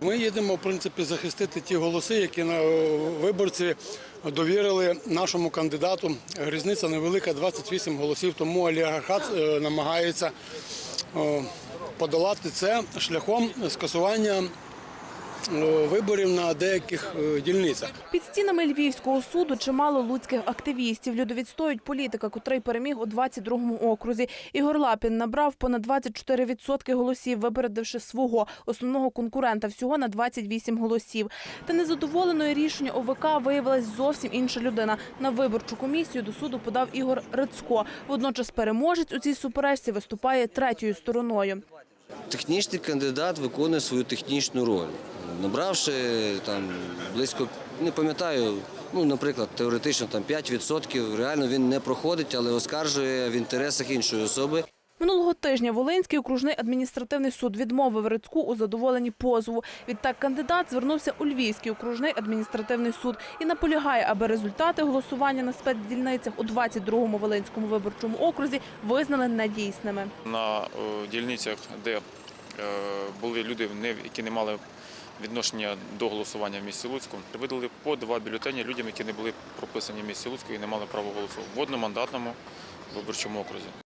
Ми їдемо, в принципі, захистити ті голоси, які виборці довірили нашому кандидату. Різниця невелика, 28 голосів. Тому олігархат е, намагається подолати це шляхом скасування виборів на деяких е, дільницях. Під стінами Львівського суду чимало луцьких активістів. Люди відстоюють політика, котрий переміг у 22-му окрузі. Ігор Лапін набрав понад 24% голосів, випередивши свого основного конкурента всього на 28 голосів. Та незадоволеною рішення ОВК виявилась зовсім інша людина. На виборчу комісію до суду подав Ігор Рицько. Водночас переможець у цій суперечці виступає третьою стороною. Технічний кандидат виконує свою технічну роль, набравши там близько, не пам'ятаю, ну, наприклад, теоретично там 5%, реально він не проходить, але оскаржує в інтересах іншої особи. Минулого тижня Волинський окружний адміністративний суд відмовив Рицьку у задоволенні позову. Відтак кандидат звернувся у Львівський окружний адміністративний суд і наполягає, аби результати голосування на спецдільницях у 22-му Волинському виборчому окрузі визнали недійсними. на е, дільницях, де е, були люди, які не мали відношення до голосування в місті Луцьку, видали по два бюлетені людям, які не були прописані в місті Луцьку і не мали права голосу в одномандатному виборчому окрузі.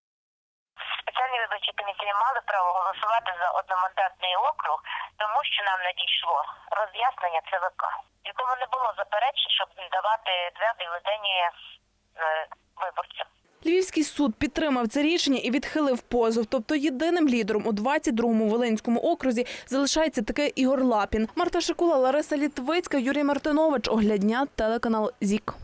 Виборчі комісії мали право голосувати за одномандатний округ, тому що нам надійшло роз'яснення ЦВК, в якому не було заперечень, щоб давати два бюлетені виборцям. Львівський суд підтримав це рішення і відхилив позов. Тобто єдиним лідером у 22-му Волинському окрузі залишається таки Ігор Лапін. Марта Шикула, Лариса Літвицька, Юрій Мартинович. Оглядня, телеканал ЗІК.